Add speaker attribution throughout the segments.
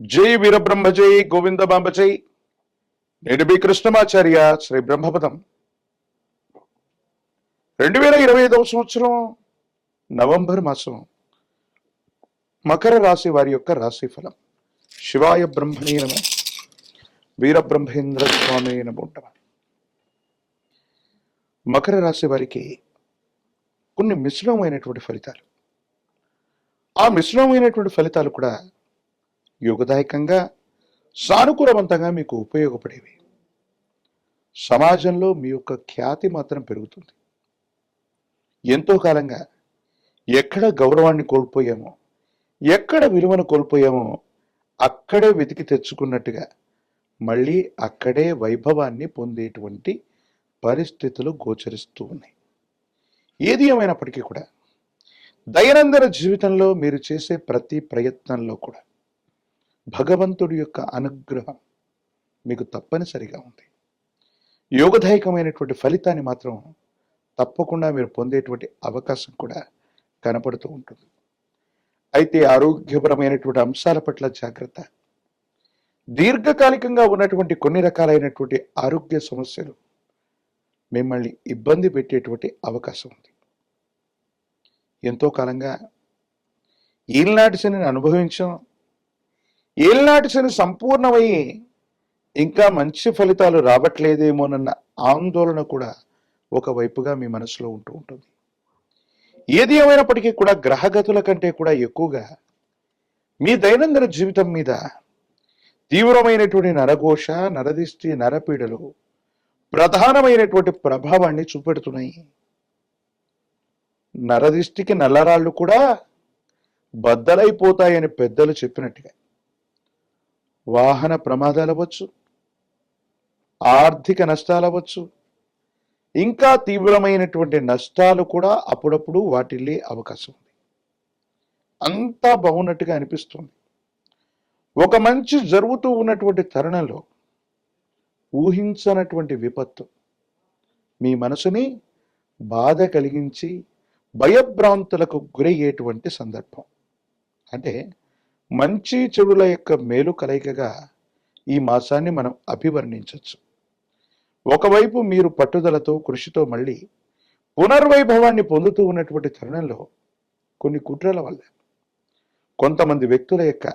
Speaker 1: జై వీరబ్రహ్మ జై గోవింద బాంబ జై నేడు మీ కృష్ణమాచార్య శ్రీ బ్రహ్మపదం. రెండు వేల ఇరవై ఐదవ సంవత్సరం నవంబర్ మాసం మకర రాశి వారి యొక్క రాశి ఫలం. శివాయ బ్రహ్మణే నమ. వీరబ్రహ్మేంద్ర స్వామి నమోంటమ మకర రాశి వారికి కొన్ని మిశ్రమమైనటువంటి ఫలితాలు. ఆ మిశ్రమమైనటువంటి ఫలితాలు కూడా యోగదాయకంగా సానుకూలవంతంగా మీకు ఉపయోగపడేవి. సమాజంలో మీ యొక్క ఖ్యాతి మాత్రం పెరుగుతుంది. ఎంతో కాలంగా ఎక్కడ గౌరవాన్ని కోల్పోయామో ఎక్కడ విలువను కోల్పోయామో అక్కడే వెతికి తెచ్చుకున్నట్టుగా మళ్ళీ అక్కడే వైభవాన్ని పొందేటువంటి పరిస్థితులు గోచరిస్తూ ఉన్నాయి. ఏది ఏమైనప్పటికీ కూడా దైనందిన జీవితంలో మీరు చేసే ప్రతి ప్రయత్నంలో కూడా భగవంతుడి యొక్క అనుగ్రహం మీకు తప్పనిసరిగా ఉంది. యోగదాయకమైనటువంటి ఫలితాన్ని మాత్రం తప్పకుండా మీరు పొందేటువంటి అవకాశం కూడా కనపడుతూ ఉంటుంది. అయితే ఆరోగ్యపరమైనటువంటి అంశాల పట్ల జాగ్రత్త. దీర్ఘకాలికంగా ఉన్నటువంటి కొన్ని రకాలైనటువంటి ఆరోగ్య సమస్యలు మిమ్మల్ని ఇబ్బంది పెట్టేటువంటి అవకాశం ఉంది. ఎంతో కాలంగా ఈనాటి శనిని అనుభవించాం. ఏలినాటి శని సంపూర్ణమయ్యి ఇంకా మంచి ఫలితాలు రావట్లేదేమోనన్న ఆందోళన కూడా ఒకవైపుగా మీ మనసులో ఉంటూ ఉంటుంది. ఏది ఏమైనప్పటికీ కూడా గ్రహగతుల కంటే కూడా ఎక్కువగా మీ దైనందిన జీవితం మీద తీవ్రమైనటువంటి నరఘోష నరదిష్టి నరపీడలు ప్రధానమైనటువంటి ప్రభావాన్ని చూపెడుతున్నాయి. నరదిష్టికి నల్లరాళ్ళు కూడా బద్దలైపోతాయని పెద్దలు చెప్పినట్టుగా వాహన ప్రమాదాలు అవ్వచ్చు ఆర్థిక నష్టాలు అవ్వచ్చు ఇంకా తీవ్రమైనటువంటి నష్టాలు కూడా అప్పుడప్పుడు వాటిల్లే అవకాశం ఉంది. అంతా బాగున్నట్టుగా అనిపిస్తుంది. ఒక మంచి జరుగుతూ ఉన్నటువంటి తరుణంలో ఊహించనటువంటి విపత్తు మీ మనసుని బాధ కలిగించి భయభ్రాంతులకు గురయ్యేటువంటి సందర్భం. అంటే మంచి చెడుల యొక్క మేలు కలయికగా ఈ మాసాన్ని మనం అభివర్ణించవచ్చు ఒకవైపు మీరు పట్టుదలతో కృషితో మళ్ళీ పునర్వైభవాన్ని పొందుతూ ఉన్నటువంటి తరుణంలో కొన్ని కుట్రల వల్ల కొంతమంది వ్యక్తుల యొక్క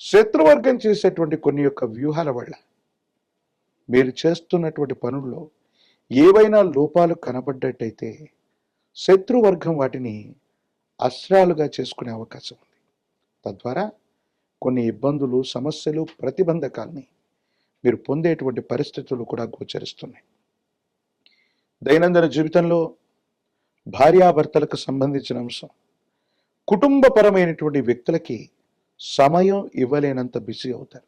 Speaker 1: శత్రువర్గం చేసేటువంటి కొన్ని యొక్క వ్యూహాల వల్ల మీరు చేస్తున్నటువంటి పనుల్లో ఏవైనా లోపాలు కనబడ్డట్టయితే శత్రువర్గం వాటిని అస్త్రాలుగా చేసుకునే అవకాశం ఉంది. తద్వారా కొన్ని ఇబ్బందులు సమస్యలు ప్రతిబంధకాల్ని మీరు పొందేటువంటి పరిస్థితులు కూడా గోచరిస్తున్నాయి. దైనందిన జీవితంలో భార్యాభర్తలకు సంబంధించిన అంశం. కుటుంబపరమైనటువంటి వ్యక్తులకి సమయం ఇవ్వలేనంత బిజీ అవుతారు.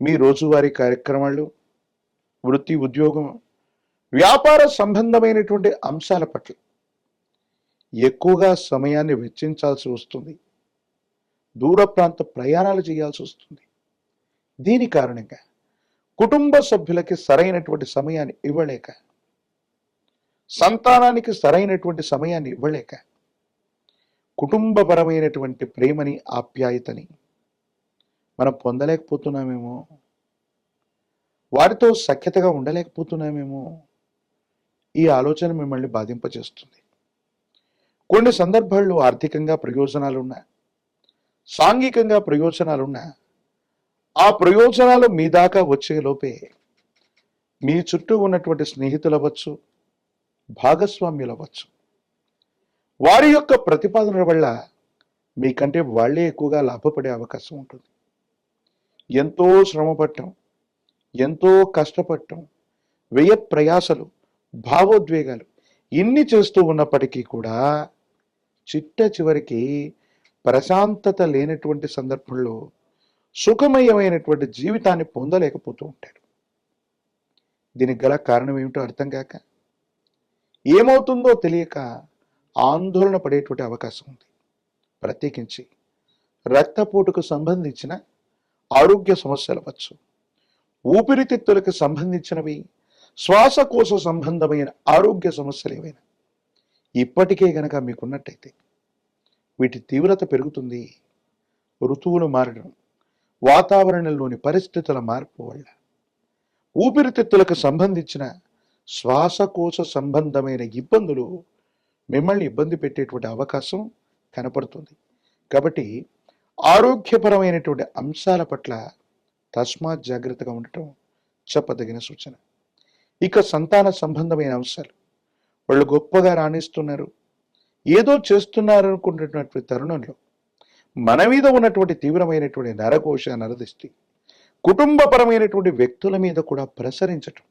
Speaker 1: మీ రోజువారీ కార్యక్రమాలు వృత్తి ఉద్యోగం వ్యాపార సంబంధమైనటువంటి అంశాల పట్ల ఎక్కువగా సమయాన్ని వెచ్చించాల్సి వస్తుంది. దూర ప్రాంత ప్రయాణాలు చేయాల్సి వస్తుంది. దీని కారణంగా కుటుంబ సభ్యులకి సరైనటువంటి సమయాన్ని ఇవ్వలేక సంతానానికి సరైనటువంటి సమయాన్ని ఇవ్వలేక కుటుంబపరమైనటువంటి ప్రేమని ఆప్యాయతని మనం పొందలేకపోతున్నామేమో వారితో సఖ్యతగా ఉండలేకపోతున్నామేమో ఈ ఆలోచన మిమ్మల్ని బాధింపజేస్తుంది. కొన్ని సందర్భాల్లో ఆర్థికంగా ప్రయోజనాలు ఉన్నాయి సాంఘికంగా ప్రయోజనాలున్నా ఆ ప్రయోజనాలు మీ దాకా వచ్చే లోపే మీ చుట్టూ ఉన్నటువంటి స్నేహితులు అవ్వచ్చు భాగస్వామ్యులు అవ్వచ్చు. వారి యొక్క ప్రతిపాదనల వల్ల మీకంటే వాళ్ళే ఎక్కువగా లాభపడే అవకాశం ఉంటుంది. ఎంతో శ్రమపడటం ఎంతో కష్టపడటం వ్యయ ప్రయాసలు భావోద్వేగాలు ఇన్ని చేస్తూ ఉన్నప్పటికీ కూడా చిట్ట చివరికి ప్రశాంతత లేనటువంటి సందర్భంలో సుఖమయమైనటువంటి జీవితాన్ని పొందలేకపోతూ ఉంటారు దీనికి గల కారణం ఏమిటో అర్థం కాక ఏమవుతుందో తెలియక ఆందోళన పడేటువంటి అవకాశం ఉంది. ప్రత్యేకించి రక్తపోటుకు సంబంధించిన ఆరోగ్య సమస్యలు అవ్వచ్చు. ఊపిరితిత్తులకు సంబంధించినవి శ్వాసకోశ సంబంధమైన ఆరోగ్య సమస్యలు ఏవైనా ఇప్పటికే గనక మీకున్నట్టయితే వీటి తీవ్రత పెరుగుతుంది. ఋతువులు మారడం వాతావరణంలోని పరిస్థితుల మార్పు వల్ల. ఊపిరితిత్తులకు సంబంధించిన శ్వాసకోశ సంబంధమైన ఇబ్బందులు మిమ్మల్ని ఇబ్బంది పెట్టేటువంటి అవకాశం కనపడుతుంది. కాబట్టి ఆరోగ్యపరమైనటువంటి అంశాల పట్ల తస్మాత్ జాగ్రత్తగా ఉండటం చెప్పదగిన సూచన. ఇక సంతాన సంబంధమైన అంశాలు. వాళ్ళు గొప్పగా రాణిస్తున్నారు. ఏదో చేస్తున్నారనుకుంటున్నటువంటి తరుణంలో మన మీద ఉన్నటువంటి తీవ్రమైనటువంటి నరకోశ నరదిష్టి కుటుంబపరమైనటువంటి వ్యక్తుల మీద కూడా ప్రసరించటం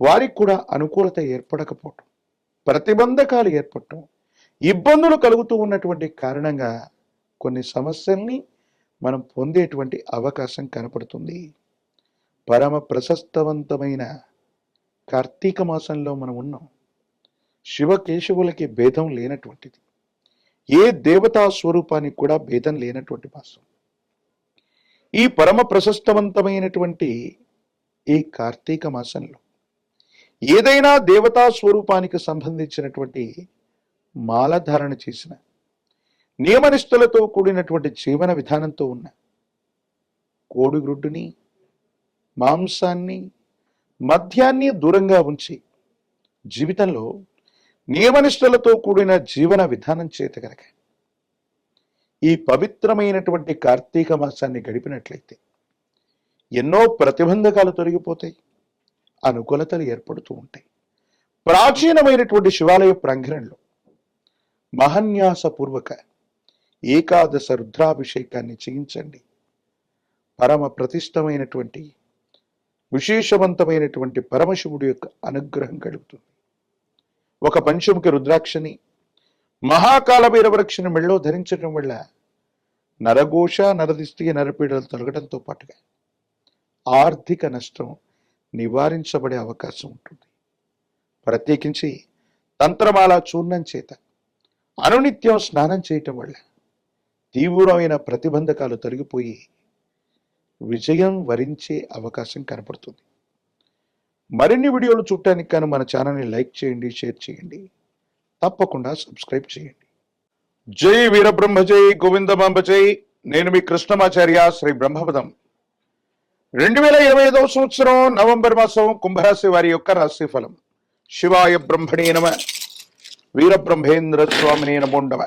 Speaker 1: వారికి కూడా అనుకూలత ఏర్పడకపోవటం ప్రతిబంధకాలు ఏర్పడటం ఇబ్బందులు కలుగుతూ ఉన్నటువంటి కారణంగా కొన్ని సమస్యల్ని మనం పొందేటువంటి అవకాశం కనపడుతుంది. పరమ ప్రశస్తవంతమైన కార్తీక మాసంలో మనం ఉన్నాం. శివకేశవులకి భేదం లేనటువంటిది. ఏ దేవతా స్వరూపానికి కూడా భేదం లేనటువంటి మాసం ఈ పరమ ప్రశస్తవంతమైనటువంటి ఈ కార్తీక మాసంలో ఏదైనా దేవతా స్వరూపానికి సంబంధించినటువంటి మాలధారణ చేసిన నియమనిష్టలతో కూడినటువంటి జీవన విధానంతో ఉన్న కోడిగ్రుడ్డుని మాంసాన్ని మద్యాన్ని దూరంగా ఉంచి జీవితంలో నియమనిష్టలతో కూడిన జీవన విధానం చేత గనక ఈ పవిత్రమైనటువంటి కార్తీక మాసాన్ని గడిపినట్లయితే ఎన్నో ప్రతిబంధకాలు తొలగిపోతాయి అనుకూలతలు ఏర్పడుతూ ఉంటాయి. ప్రాచీనమైనటువంటి శివాలయ ప్రాంగణంలో మహన్యాసపూర్వక ఏకాదశ రుద్రాభిషేకాన్ని చేయించండి. పరమ ప్రతిష్టమైనటువంటి విశేషవంతమైనటువంటి పరమశివుడి యొక్క అనుగ్రహం కలుగుతుంది. ఒక పంచముఖి రుద్రాక్షని మహాకాల వీరవృక్షని మెళ్ళో ధరించడం వల్ల నరఘోష నరదిష్టి నరపీడలు తొలగడంతో పాటుగా ఆర్థిక నష్టం నివారించబడే అవకాశం ఉంటుంది. ప్రత్యేకించి తంత్రమాల చూర్ణం చేత అనునిత్యం స్నానం చేయటం వల్ల తీవ్రమైన ప్రతిబంధకాలు తొలగిపోయి విజయం వరించే అవకాశం కనపడుతుంది. మరిన్ని వీడియోలు చూడటానికి కానీ మన ఛానల్ని లైక్ చేయండి షేర్ చేయండి. తప్పకుండా సబ్స్క్రైబ్ చేయండి. జై వీరబ్రహ్మ జై గోవిందమాంబ జై. నేను మీ కృష్ణమాచార్య శ్రీ బ్రహ్మపదం. రెండు వేల ఇరవై ఐదవ సంవత్సరం నవంబర్ మాసం కుంభరాశి వారి యొక్క రాశిఫలం. శివాయ బ్రహ్మణే నమ. వీరబ్రహ్మేంద్ర స్వామిని నమోండవ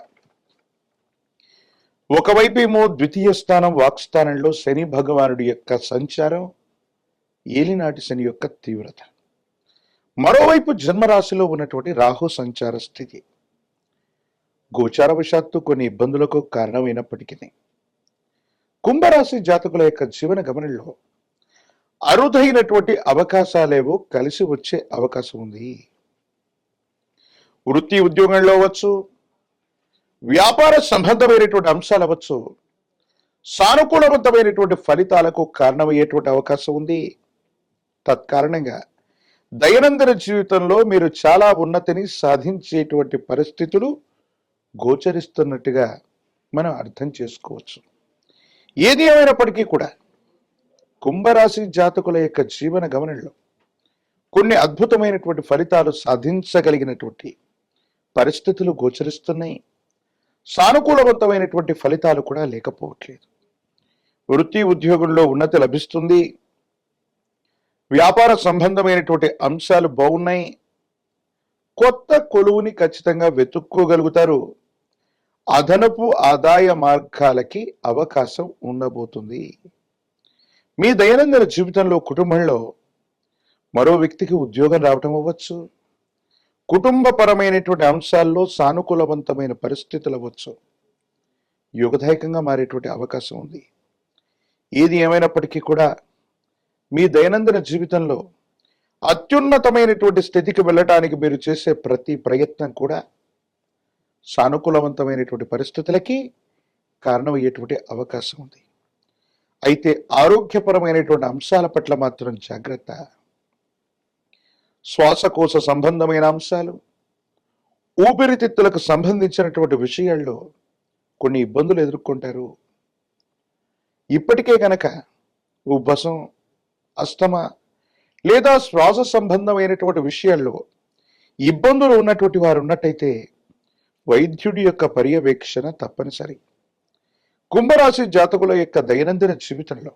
Speaker 1: ఒకవైపేమో ఏమో ద్వితీయ స్థానం వాక్స్థానంలో శని భగవానుడి యొక్క సంచారం. ఏలినాటి శని యొక్క తీవ్రత. మరోవైపు జన్మరాశిలో ఉన్నటువంటి రాహు సంచార స్థితి. గోచారవశాత్తు కొన్ని ఇబ్బందులకు కారణమైనప్పటికీ. కుంభరాశి జాతకుల యొక్క జీవన గమనంలో అరుదైనటువంటి అవకాశాలేవో కలిసి వచ్చే అవకాశం ఉంది. వృత్తి ఉద్యోగంలో అవ్వచ్చు వ్యాపార సంబంధమైనటువంటి అంశాలు అవ్వచ్చు సానుకూలవంతమైనటువంటి ఫలితాలకు కారణమయ్యేటువంటి అవకాశం ఉంది. తత్కారణంగా. దైనందిన జీవితంలో మీరు చాలా ఉన్నతిని సాధించేటువంటి పరిస్థితులు గోచరిస్తున్నట్టుగా మనం అర్థం చేసుకోవచ్చు. ఏది ఏమైనప్పటికీ కూడా కుంభరాశి జాతకుల యొక్క జీవన గమనంలో కొన్ని అద్భుతమైనటువంటి ఫలితాలు సాధించగలిగినటువంటి పరిస్థితులు గోచరిస్తున్నాయి. సానుకూలవంతమైనటువంటి ఫలితాలు కూడా లేకపోవట్లేదు. వృత్తి ఉద్యోగంలో ఉన్నతి లభిస్తుంది. వ్యాపార సంబంధమైనటువంటి అంశాలు బాగున్నాయి. కొత్త కొలువుని ఖచ్చితంగా వెతుక్కోగలుగుతారు. అదనపు ఆదాయ మార్గాలకి అవకాశం ఉండబోతుంది. మీ దైనందిన జీవితంలో కుటుంబంలో మరో వ్యక్తికి ఉద్యోగం రావటం అవ్వచ్చు. కుటుంబపరమైనటువంటి అంశాల్లో సానుకూలవంతమైన పరిస్థితులు అవ్వచ్చు. యుగదాయకంగా మారేటువంటి అవకాశం ఉంది. ఏది ఏమైనప్పటికీ కూడా మీ దైనందిన జీవితంలో అత్యున్నతమైనటువంటి స్థితికి వెళ్ళటానికి మీరు చేసే ప్రతి ప్రయత్నం కూడా సానుకూలవంతమైనటువంటి పరిస్థితులకి కారణమయ్యేటువంటి అవకాశం ఉంది. అయితే ఆరోగ్యపరమైనటువంటి అంశాల పట్ల మాత్రం జాగ్రత్త. శ్వాసకోశ సంబంధమైన అంశాలు ఊపిరితిత్తులకు సంబంధించినటువంటి విషయాల్లో కొన్ని ఇబ్బందులు ఎదుర్కొంటారు. ఇప్పటికే గనక ఉబ్బసం అస్తమ లేదా శ్వాస సంబంధమైనటువంటి విషయాల్లో ఇబ్బందులు ఉన్నటువంటి వారు ఉన్నట్టయితే వైద్యుడి యొక్క పర్యవేక్షణ తప్పనిసరి. కుంభరాశి జాతకుల యొక్క దైనందిన జీవితంలో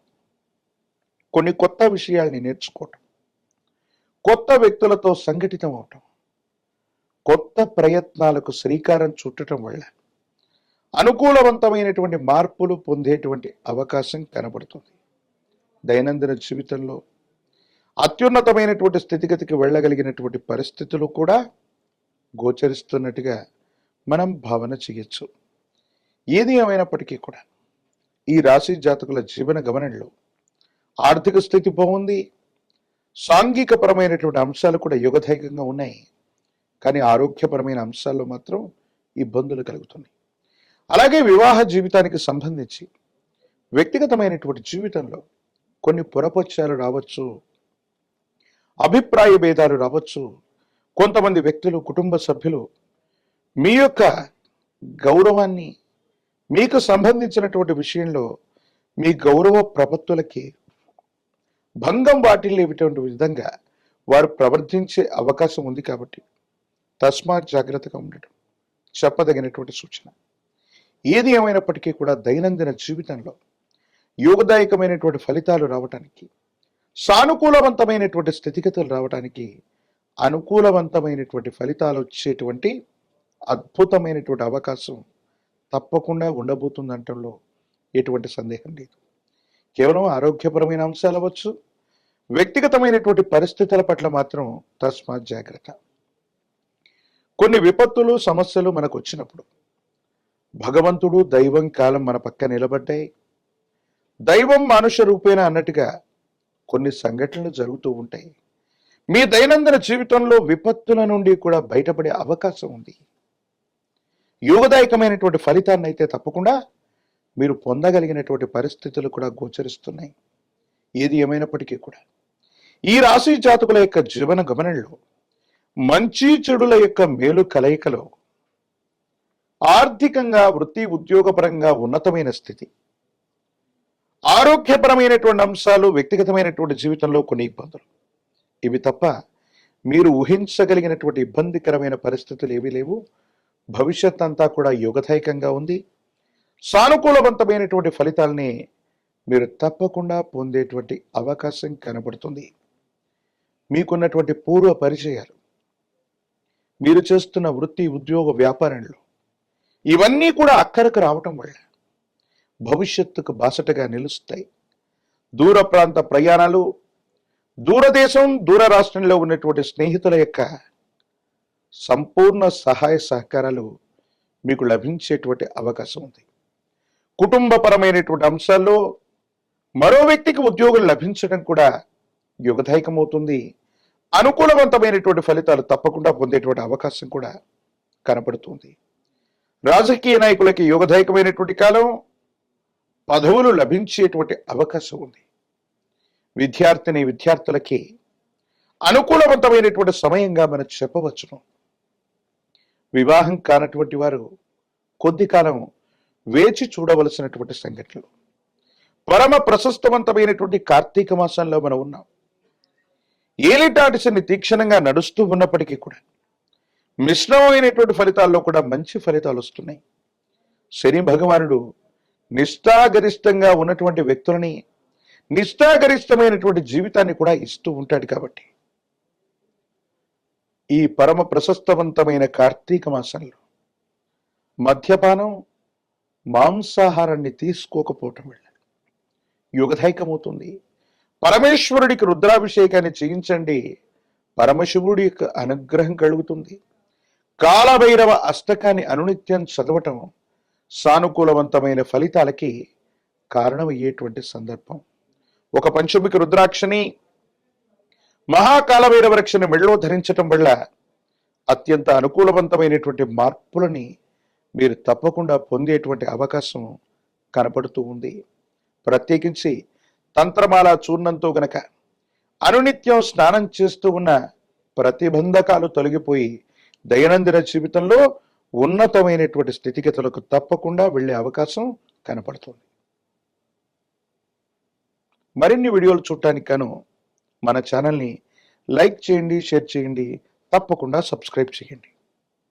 Speaker 1: కొన్ని కొత్త విషయాల్ని నేర్చుకోవటం కొత్త వ్యక్తులతో సంఘటితం అవటం కొత్త ప్రయత్నాలకు శ్రీకారం చుట్టడం వల్ల అనుకూలవంతమైనటువంటి మార్పులు పొందేటువంటి అవకాశం కనబడుతుంది. దైనందిన జీవితంలో అత్యున్నతమైనటువంటి స్థితిగతికి వెళ్ళగలిగినటువంటి పరిస్థితులు కూడా గోచరిస్తున్నట్టుగా మనం భావన చేయొచ్చు. ఏది ఏమైనప్పటికీ కూడా ఈ రాశి జాతకుల జీవన గమనంలో ఆర్థిక స్థితి బాగుంది. సాంఘికపరమైనటువంటి అంశాలు కూడా యుగధైకంగా ఉన్నాయి. కానీ ఆరోగ్యపరమైన అంశాల్లో మాత్రం ఇబ్బందులు కలుగుతున్నాయి. అలాగే వివాహ జీవితానికి సంబంధించి వ్యక్తిగతమైనటువంటి జీవితంలో కొన్ని పొరపచ్చాలు రావచ్చు అభిప్రాయ భేదాలు రావచ్చు. కొంతమంది వ్యక్తులు కుటుంబ సభ్యులు మీ యొక్క గౌరవాన్ని మీకు సంబంధించినటువంటి విషయంలో మీ గౌరవ ప్రపత్తులకి భంగం వాటిల్లేటువంటి విధంగా వారు ప్రవర్తించే అవకాశం ఉంది కాబట్టి తస్మాత్ జాగ్రత్తగా ఉండడం చెప్పదగినటువంటి సూచన. ఏది ఏమైనప్పటికీ కూడా దైనందిన జీవితంలో యోగదాయకమైనటువంటి ఫలితాలు రావటానికి సానుకూలవంతమైనటువంటి స్థితిగతులు రావటానికి అనుకూలవంతమైనటువంటి ఫలితాలు వచ్చేటువంటి అద్భుతమైనటువంటి అవకాశం తప్పకుండా ఉండబోతుందంటంలో ఎటువంటి సందేహం లేదు. కేవలం ఆరోగ్యపరమైన అంశాలు అవ్వచ్చు వ్యక్తిగతమైనటువంటి పరిస్థితుల పట్ల మాత్రం తస్మాత్ జాగ్రత్త. కొన్ని విపత్తులు సమస్యలు మనకు వచ్చినప్పుడు భగవంతుడు దైవం కాలం మన పక్క నిలబడ్డాయి. దైవం మానుష రూపేణ అన్నట్టుగా కొన్ని సంఘటనలు జరుగుతూ ఉంటాయి. మీ దైనందిన జీవితంలో విపత్తుల నుండి కూడా బయటపడే అవకాశం ఉంది. యోగదాయకమైనటువంటి ఫలితాన్ని అయితే తప్పకుండా మీరు పొందగలిగినటువంటి పరిస్థితులు కూడా గోచరిస్తున్నాయి. ఏది ఏమైనప్పటికీ కూడా. ఈ రాశి జాతకుల యొక్క జీవన గమనంలో మంచి చెడుల యొక్క మేలు కలయికలో ఆర్థికంగా వృత్తి ఉద్యోగపరంగా ఉన్నతమైన స్థితి. ఆరోగ్యపరమైనటువంటి అంశాలు వ్యక్తిగతమైనటువంటి జీవితంలో కొన్ని ఇబ్బందులు. ఇవి తప్ప మీరు ఊహించగలిగినటువంటి ఇబ్బందికరమైన పరిస్థితులు ఏవీ లేవు. భవిష్యత్ అంతా కూడా యోగదాయకంగా ఉంది. సానుకూలవంతమైనటువంటి ఫలితాలని మీరు తప్పకుండా పొందేటువంటి అవకాశం కనబడుతుంది. మీకున్నటువంటి పూర్వ పరిచయాలు మీరు చేస్తున్న వృత్తి ఉద్యోగ వ్యాపారంలో ఇవన్నీ కూడా అక్కరకు రావటం వల్ల భవిష్యత్తుకు బాసటగా నిలుస్తాయి. దూర ప్రాంత ప్రయాణాలు దూరదేశం దూర రాష్ట్రంలో ఉన్నటువంటి స్నేహితుల యొక్క సంపూర్ణ సహాయ సహకారాలు మీకు లభించేటువంటి అవకాశం ఉంది. కుటుంబపరమైనటువంటి అంశాల్లో మరో వ్యక్తికి ఉద్యోగం లభించడం కూడా యుగదాయకమవుతుంది. అనుకూలవంతమైనటువంటి ఫలితాలు తప్పకుండా పొందేటువంటి అవకాశం కూడా కనపడుతుంది. రాజకీయ నాయకులకి యోగదాయకమైనటువంటి కాలం పదవులు లభించేటువంటి అవకాశం ఉంది. విద్యార్థిని విద్యార్థులకి అనుకూలవంతమైనటువంటి సమయంగా మనం చెప్పవచ్చును. వివాహం కానటువంటి వారు కొద్ది కాలం వేచి చూడవలసినటువంటి సంఘటనలు. పరమ ప్రశస్తవంతమైనటువంటి కార్తీక మాసంలో మనం ఉన్నాం. ఏలిటాటి తీక్షణంగా నడుస్తూ ఉన్నప్పటికీ కూడా మిశ్రమమైనటువంటి ఫలితాల్లో కూడా మంచి ఫలితాలు వస్తున్నాయి. శని భగవానుడు నిష్ఠాగరిష్టంగా ఉన్నటువంటి వ్యక్తులని నిష్ఠాగరిష్టమైనటువంటి జీవితాన్ని కూడా ఇస్తూ ఉంటాడు కాబట్టి. ఈ పరమ ప్రశస్తవంతమైన కార్తీక మాసంలో మద్యపానం మాంసాహారాన్ని తీసుకోకపోవటం వల్ల యుగధైకమవుతుంది పరమేశ్వరుడికి రుద్రాభిషేకాన్ని చేయించండి. పరమశివుడి యొక్క అనుగ్రహం కలుగుతుంది. కాలభైరవ అష్టకాన్ని అనునిత్యం చదవటం సానుకూలవంతమైన ఫలితాలకి కారణమయ్యేటువంటి సందర్భం. ఒక పంచమికి రుద్రాక్షని మహాకాలభైరవ వృక్షని మెళ్ళో ధరించటం వల్ల అత్యంత అనుకూలవంతమైనటువంటి మార్పులని మీరు తప్పకుండా పొందేటువంటి అవకాశం కనపడుతూ ఉంది. ప్రత్యేకించి తంత్రమాల చూర్ణంతో గనక అనునిత్యం స్నానం చేస్తూ ఉన్న ప్రతిబంధకాలు తొలగిపోయి దైనందిన జీవితంలో ఉన్నతమైనటువంటి స్థితిగతులకు తప్పకుండా వెళ్ళే అవకాశం కనపడుతుంది. మరిన్ని వీడియోలు చూడటానికి గాను మన ఛానల్ని లైక్ చేయండి షేర్ చేయండి తప్పకుండా సబ్స్క్రైబ్ చేయండి.